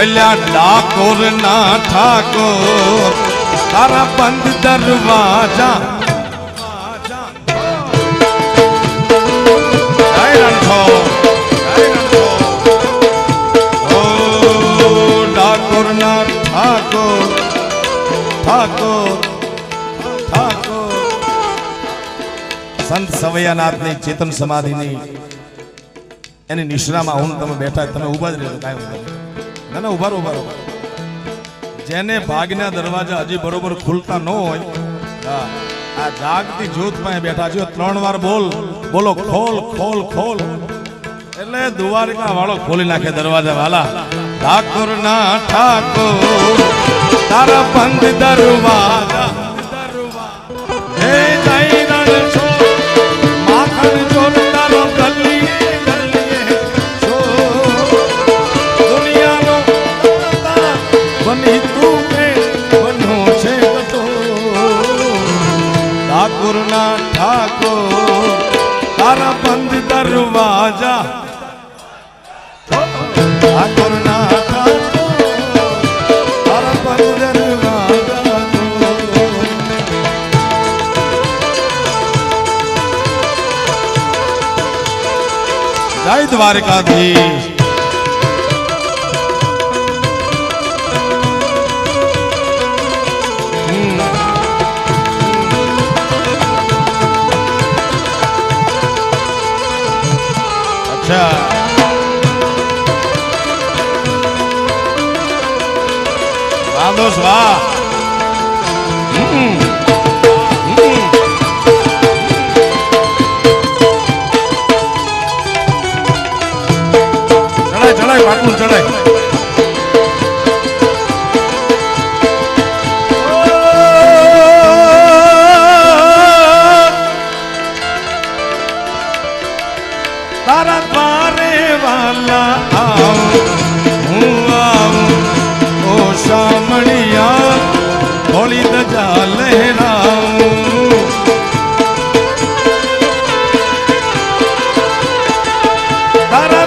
અલ્યા ડાકોર ના ઠાકોર, તારા બંધ દરવાજા. ડાકોર ના ઠાકોર ઠાકોર ઠાકોર. સંત સવૈયાનાથની ચેતન સમાધિની એની નિશ્રામાં હું તમે બેઠા તમે ઊભા જ રહેજો, કાંઈ. ના ના ઊભા ઊભા જેને ભાગના દરવાજા હજી બરોબર ખુલતા ન હોય હા, આ જાગતી પાસે બેઠા છે ત્રણ વાર બોલ બોલો ખોલ ખોલ ખોલ. એટલે દ્વારિકા વાળો ખોલી નાખે દરવાજા વાલા. ઠાકોર ના ઠાકોર તારા બંધ દરવાજા ઠાકોર તારા બંધ દરવાજા. દ્વારકાધીશ. અચ્છા. વાહ. દોસ્ત વાહ. ચડાય ચડાય પાટલું તારા દ્વારે વાલા આવું હું આવું. ઓ શામળિયા હોળી દજા લહેરાવું. તારા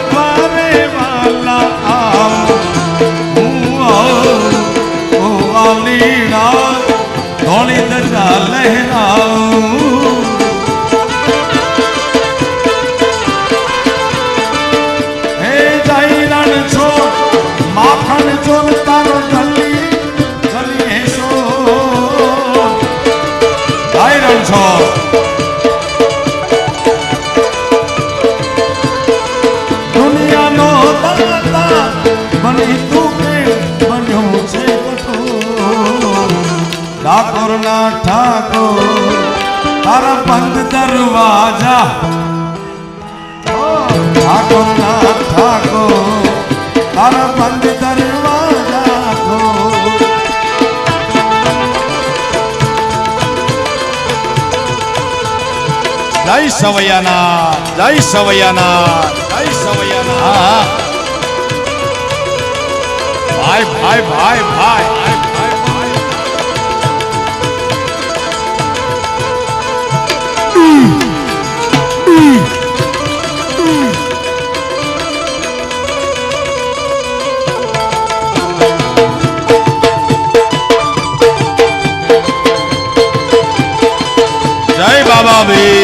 ઠાકોરના ઠાકોર તારા બંધ દરવાજા ઠાકોરના ઠાકોર તારા બંધ દરવાજા. જય સવૈયાના જય સવૈયાના જય સવૈયાના ભાઈ ભાઈ ભાઈ ભાઈ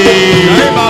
Đấy,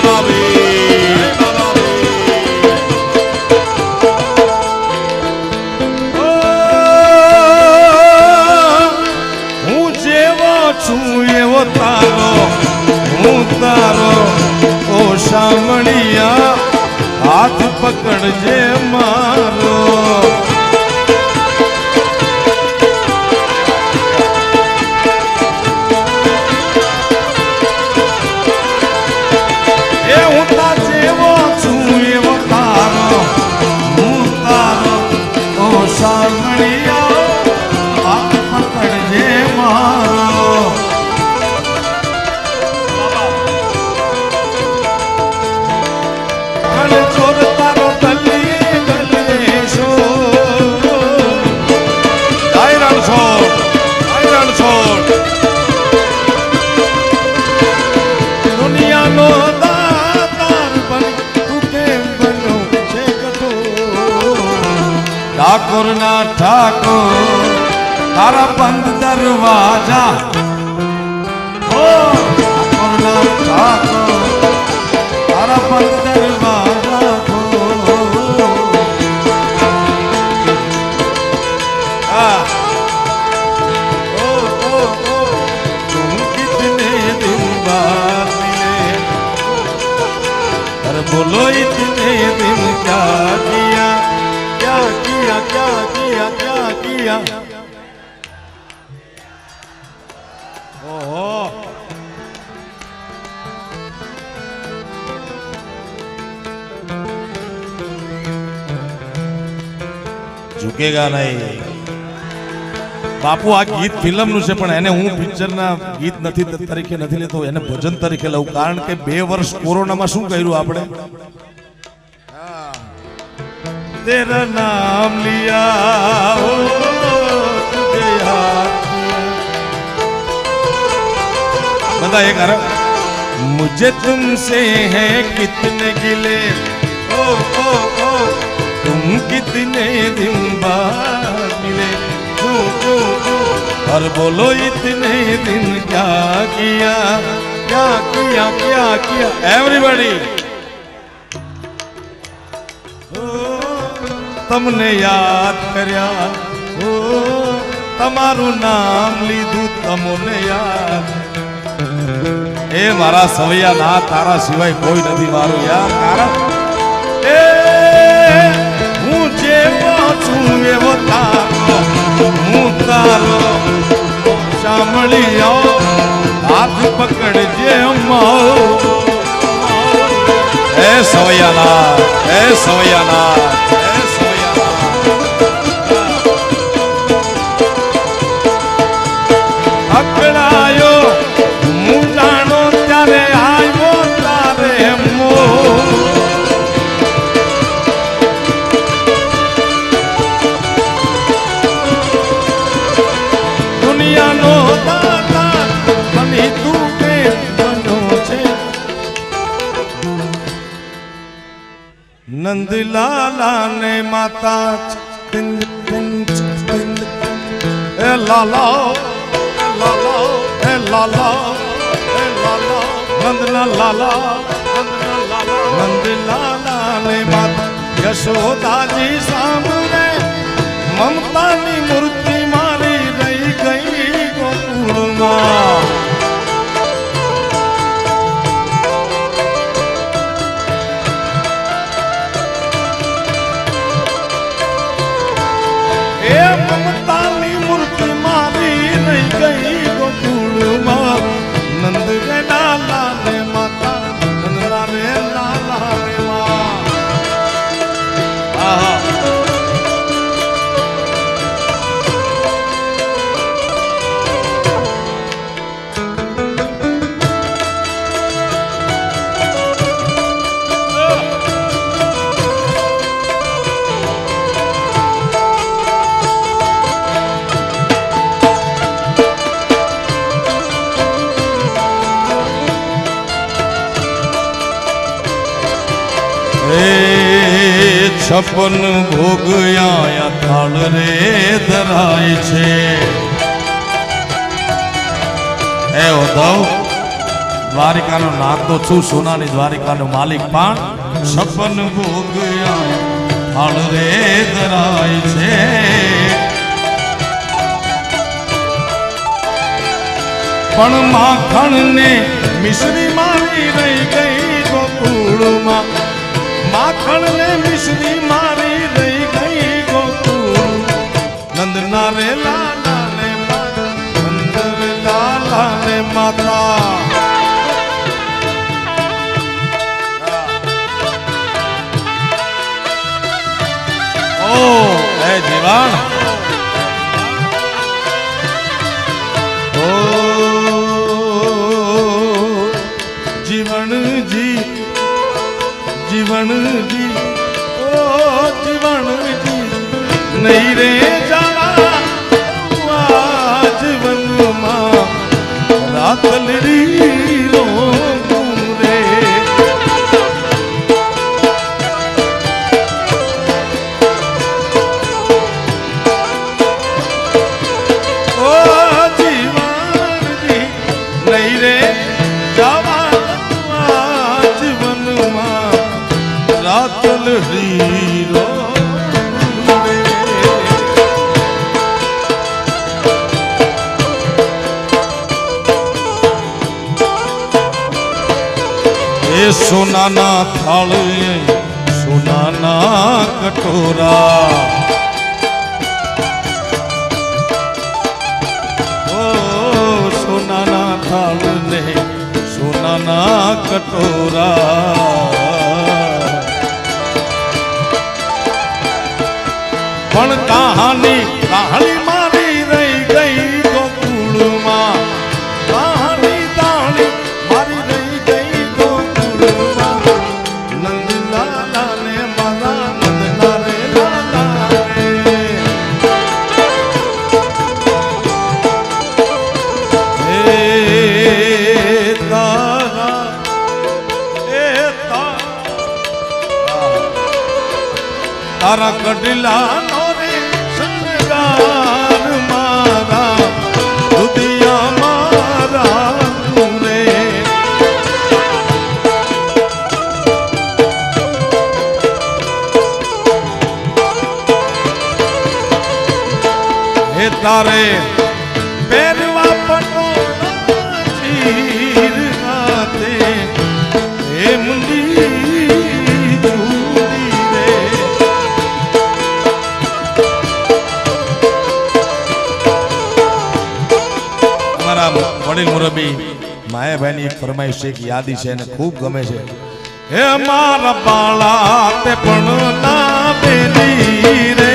ठाकुर ना ठाकुर तारा बंद दरवाजा ओ ठाकुर ना ठाकुर तारा बंद दरवाजा ओ ओ ओ ओ तुम कितने दिन बाद मिले अरे बोलो इतने અહીંયા ઓહો ઝુકેગા નહીં. બાપુ, આ ગીત ફિલ્મનું છે, પણ એને હું પિક્ચરના ગીત નથી તરીકે નથી લેતો, એને ભજન તરીકે લઉં. કારણ કે બે વર્ષ કોરોનામાં શું કર્યું આપણે? તેરા નામ લિયા કિયા. બધા એક હારે मुझे तुमसे है कितने गिले ओ ओ ओ तुम कितने दिन बाद मिले ओ, ओ, ओ, और बोलो इतने दिन क्या किया क्या किया क्या किया एवरीबॉडी તમને યાદ કર્યા ઓ તમારું નામ લીધું તમને યાદ એ મારા સવૈયા ના, તારા સિવાય કોઈ નથી મારું યાર, કારણ એ હું જેવો છું એવો તારો, હું તારો સાંભળ્યો હાથ પકડજે મારો એ સવૈયાના એ સવૈયાના એ નંદલાલા ને માતા તિંગ તિંગ તિંગ એ લાલા લાલા, એ લાલા એ લાલા, નંદના લાલા નંદના લાલા નંદલાલા ને માતા. યશોદાજી સામે મમતાની મૂર્તિ મારી રહી ગઈ ગોકુળમાં. એ છપન ભોગ થાળ રે ધરાય છે. હે ઉદ્ધવ દ્વારિકાનો નાથ તો છું, સોનાની દ્વારિકાનો માલિક પણ સપન ભોગયા થાળ રે ધરાય છે. પણ માખણ ને મિશ્રી મારી રહી ગઈ ગોકુળમાં. માખણ ને મિશ્રી મારી ਵਣ ਵਿੱਚ ਨਹੀਂ ਰੇ ਜਾਣਾ ਆਜ ਵਨ ਮਾ ਰਾਤ ਲੜੀ हरी સોનાના થાળ સોનાના કટોરા. સોનાના થાળ ને સોનાના કટોરા. પણ કહાની તારા કડલા નો રે શણગાર મારા દુધિયા મારા રે. હે તારે વડીલ મુરબી. માયાભાઈની એક ફરમાઈશ છે એક યાદી છે અને ખૂબ ગમે છે. હે મારા બાળા તે પણ ના બેલી રે.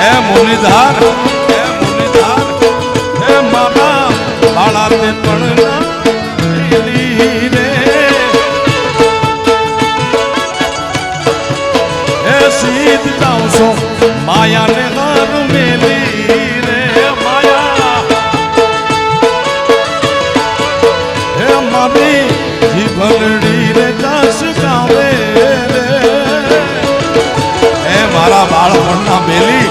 હે મુનિધાર હે મુનિધાર હે મારા બાળા તે પણ ના બેલી રે. હે સીધ જાઉં છું માયાને બાળપણના બેલી.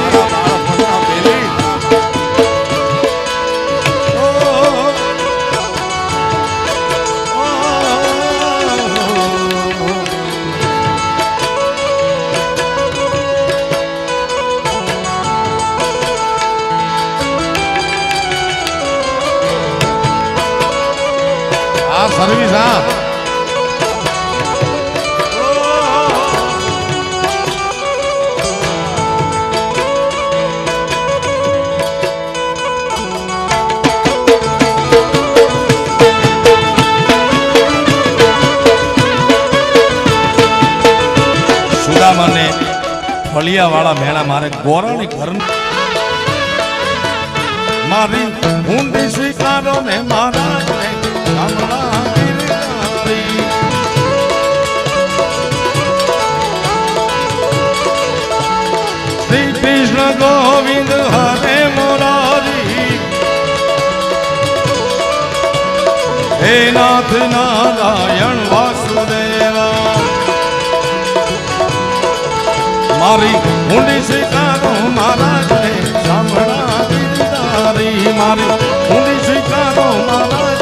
સર્વિસ હા. ફળિયાવાળા મેળા મારે ગોરાણી ઘર મારી ઊંડી સ્વીકારો ને મારા કૃષ્ણ ગોવિંદ હરે મોરારી. હે નાથ નારાયણ વાસુદેવા. મારી ઊંડી સ્વીકારો મહારાજ ને સાંભળા મારી ઊંડી સ્વીકારો મહારાજ